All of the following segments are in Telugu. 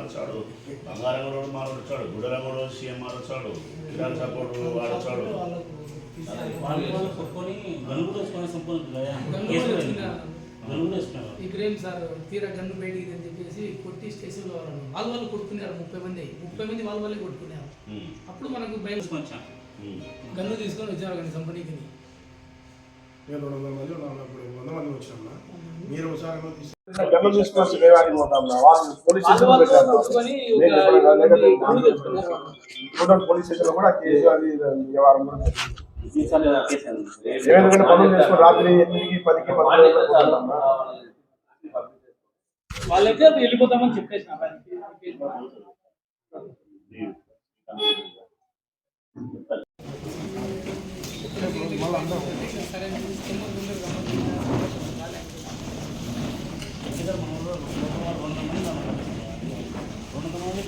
రాజస్థాన్ వచ్చాడు బంగారంగూడ మారు వచ్చాడు గుడరంగూడ సీఎంఆర్ వచ్చాడు ఇరాన్ సపోర్ట్ వాడు వచ్చాడు ఇక్కడ సార్ తీరా గన్ను బయటికి అని చెప్పేసి కొట్టి స్టేషన్లో వాళ్ళు వాళ్ళు వాళ్ళు కొట్టుకున్నారు ముప్పై మంది. ముప్పై మంది వాళ్ళ వాళ్ళే కొట్టుకున్నారు. అప్పుడు మనకు ఉమ్. గన్ను తీసుకొని వచ్చారు కానీ కంపెనీకి నేను రెండు వందల మంది ఉన్నాను అప్పుడు వంద మంది వచ్చాను మీరు ఒకసారి తీసుకొచ్చి. వాళ్ళు పోలీస్ స్టేషన్లో పెట్టారు. పోలీస్ స్టేషన్లో కూడా కేసు అది ఇది వ్యవహారం కూడా. ఏమైనా పనులు చేసుకుని రాత్రి ఎనిమిదికి పదికి పదకొండుకి పోతున్నాం. వాళ్ళైతే వెళ్ళిపోతామని చెప్పేసిన రెండు మంది రెండు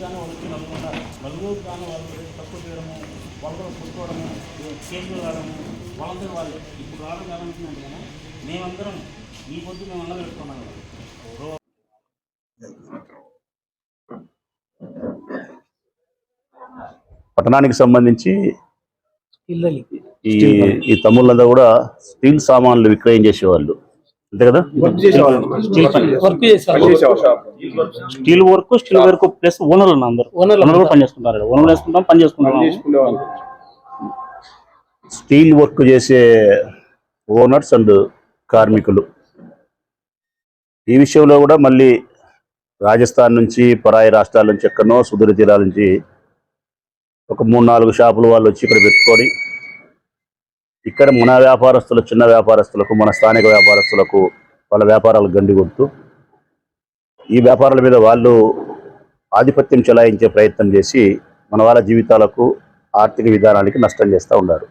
కానీ వాళ్ళు నలుగురు నలుగురు కానీ వాళ్ళు తక్కువ చేయడము వాళ్ళతో కొట్టుకోవడము చేతులు రావడము వాళ్ళందరూ వాళ్ళు ఇప్పుడు రావడం కదా మేమందరం ఈ పొద్దు మేము అందరం పెట్టుకున్నాం కదా పట్టణానికి సంబంధించి ఈ ఈ తమ్ముళ్ళంతా కూడా స్టీల్ సామాన్లు విక్రయం చేసేవాళ్ళు. అంతే కదా. స్టీల్ పని. వర్క్. స్టీల్ వర్క్ ప్లస్ ఓనర్లు అందరూ. ఓనర్లు ఓనర్లు కూడా పని చేసుకుంటారు ఓనర్లు వేసుకుంటాం పని చేసుకుంటాం. స్టీల్ వర్క్ చేసే ఓనర్స్ అండ్ కార్మికులు. ఈ విషయంలో కూడా మళ్ళీ రాజస్థాన్ నుంచి పరాయి రాష్ట్రాల నుంచి ఎక్కడనో సుదూర తీరాల నుంచి ఒక మూడు నాలుగు షాపులు వాళ్ళు వచ్చి ఇక్కడ పెట్టుకొని ఇక్కడ మన వ్యాపారస్తులు చిన్న వ్యాపారస్తులకు మన స్థానిక వ్యాపారస్తులకు వాళ్ళ వ్యాపారాలు గండి కొడుతూ ఈ వ్యాపారాల మీద వాళ్ళు ఆధిపత్యం చెలాయించే ప్రయత్నం చేసి మన వాళ్ళ జీవితాలకు ఆర్థిక విధానానికి నష్టం చేస్తూ ఉన్నారు.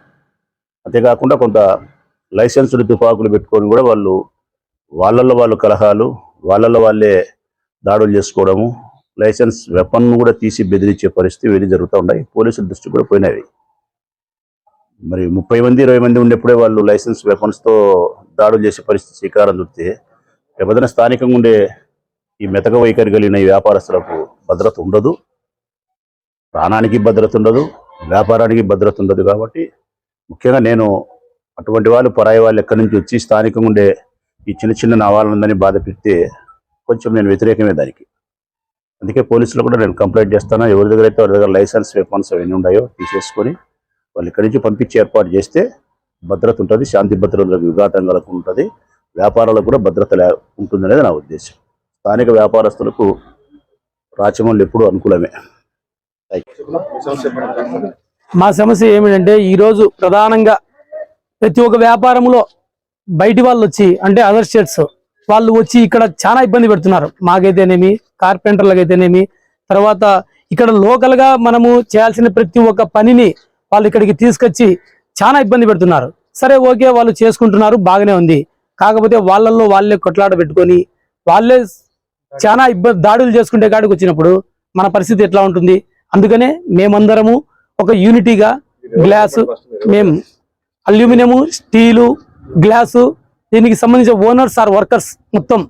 అంతేకాకుండా కొంత లైసెన్స్డ్ తుపాకులు పెట్టుకొని కూడా వాళ్ళు వాళ్ళల్లో వాళ్ళు కలహాలు వాళ్ళల్లో వాళ్ళే దాడులు చేసుకోవడము లైసెన్స్ వెపన్ను కూడా తీసి బెదిరించే పరిస్థితి వెళ్ళి జరుగుతూ ఉన్నాయి. పోలీసుల దృష్టి కూడా పోయినవి మరి ముప్పై మంది ఇరవై మంది ఉండేప్పుడే వాళ్ళు లైసెన్స్ వెపన్స్తో దాడులు చేసే పరిస్థితి శ్రీకారం చుడితే రేపొద్దున స్థానికంగా ఉండే ఈ మెతక వైఖరి కలిగిన ఈ వ్యాపారస్తులకు భద్రత ఉండదు. ప్రాణానికి భద్రత ఉండదు. వ్యాపారానికి భద్రత ఉండదు కాబట్టి ముఖ్యంగా నేను అటువంటి వాళ్ళు పరాయి వాళ్ళు ఎక్కడి నుంచి వచ్చి స్థానికంగా ఉండే ఈ చిన్న చిన్న నవాలందని బాధ పెడితే కొంచెం నేను వ్యతిరేకమే దానికి. అందుకే పోలీసులు కూడా నేను కంప్లైంట్ చేస్తాను. ఎవరి దగ్గర అయితే వాళ్ళ దగ్గర లైసెన్స్ వెపన్స్ అవన్నీ ఉన్నాయో తీసేసుకొని వాళ్ళు ఇక్కడి నుంచి పంపించి ఏర్పాటు చేస్తే భద్రత ఉంటుంది శాంతి భద్రతలకు విఘాతంగాలకు ఉంటుంది వ్యాపారాలకు కూడా భద్రత లే ఉంటుందనేది నా ఉద్దేశం. స్థానిక వ్యాపారస్తులకు రాచమల్లి ఎప్పుడూ అనుకూలమే. మా సమస్య ఏమిటంటే ఈరోజు ప్రధానంగా ప్రతి ఒక్క వ్యాపారంలో బయటి వాళ్ళు వచ్చి అంటే అదర్ స్టేట్స్ వాళ్ళు వచ్చి ఇక్కడ చాలా ఇబ్బంది పెడుతున్నారు. మాకైతేనేమి కార్పెంటర్లకైతేనేమి తర్వాత ఇక్కడ లోకల్గా మనము చేయాల్సిన ప్రతి ఒక్క పనిని వాళ్ళు ఇక్కడికి తీసుకొచ్చి చాలా ఇబ్బంది పెడుతున్నారు. సరే ఓకే వాళ్ళు చేసుకుంటున్నారు బాగానే ఉంది. కాకపోతే వాళ్ళల్లో వాళ్ళే కొట్లాట పెట్టుకొని వాళ్ళే చాలా ఇబ్బంది దాడులు చేసుకుంటే కాడికి వచ్చినప్పుడు మన పరిస్థితి ఎట్లా ఉంటుంది? అందుకనే మేమందరము ఒక యూనిటీగా గ్లాసు మేము అల్యూమినియము స్టీలు గ్లాసు దీనికి సంబంధించిన ఓనర్స్ ఆర్ వర్కర్స్ మొత్తం.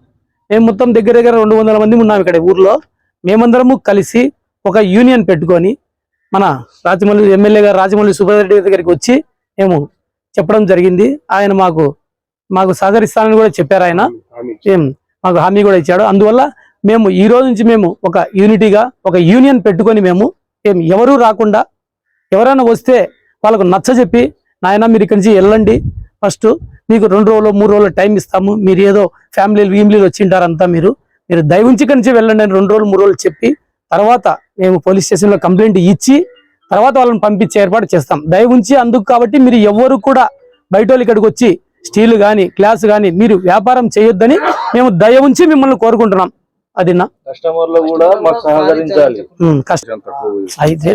మేము మొత్తం దగ్గర దగ్గర రెండు వందల మంది ఉన్నాం ఇక్కడ ఊర్లో. మేమందరము కలిసి ఒక యూనియన్ పెట్టుకొని మన రాజమౌళి ఎమ్మెల్యే గారు రాజమౌళి సుబ్బారెడ్డి దగ్గరికి వచ్చి మేము చెప్పడం జరిగింది. ఆయన మాకు మాకు సహకరిస్తానని కూడా చెప్పారు ఆయన. మాకు హామీ కూడా ఇచ్చాడు. అందువల్ల మేము ఈ రోజు నుంచి మేము ఒక యూనిటీగా ఒక యూనియన్ పెట్టుకొని మేము ఏం ఎవరూ రాకుండా ఎవరైనా వస్తే వాళ్ళకు నచ్చ చెప్పి నాయన మీరు ఇక్కడి నుంచి వెళ్ళండి. ఫస్ట్ మీకు రెండు రోజులు మూడు రోజులు టైం ఇస్తాము. మీరు ఏదో ఫ్యామిలీలు వీమిలీలు వచ్చింటారంతా మీరు. మీరు దయవుంచి ఇక్కడి నుంచి వెళ్ళండి అని రెండు రోజులు మూడు రోజులు చెప్పి తర్వాత మేము పోలీస్ స్టేషన్లో కంప్లైంట్ ఇచ్చి తర్వాత వాళ్ళని పంపించే ఏర్పాటు చేస్తాం. దయవుంచి అందుకు కాబట్టి మీరు ఎవరు కూడా బయట ఇక్కడికి వచ్చి స్టీల్ కానీ గ్లాస్ కానీ మీరు వ్యాపారం చేయొద్దని మేము దయ ఉంచి మిమ్మల్ని కోరుకుంటున్నాం. అది కస్టమర్లు కూడా మాకు సహకరించాలి. అయితే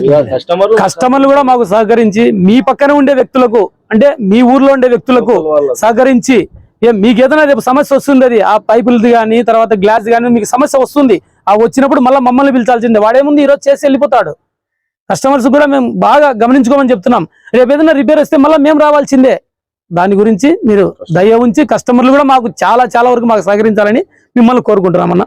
కస్టమర్లు కూడా మాకు సహకరించి మీ పక్కన ఉండే వ్యక్తులకు అంటే మీ ఊర్లో ఉండే వ్యక్తులకు. సహకరించి మీకు ఏదైనా రేపు సమస్య వస్తుంది అది ఆ పైపులది కానీ తర్వాత గ్లాస్ కానీ మీకు సమస్య వస్తుంది ఆ వచ్చినప్పుడు మళ్ళీ మమ్మల్ని పిలిచాల్సిందే. వాడేముంది ఈరోజు చేసి వెళ్ళిపోతాడు. కస్టమర్స్ కూడా మేము బాగా గమనించుకోమని చెప్తున్నాం. రేపు ఏదైనా రిపేర్ వస్తే మళ్ళీ మేము రావాల్సిందే. దాని గురించి మీరు దయ ఉంచి కస్టమర్లు కూడా మాకు చాలా చాలా వరకు మాకు సహకరించాలని మిమ్మల్ని కోరుకుంటున్నామన్నా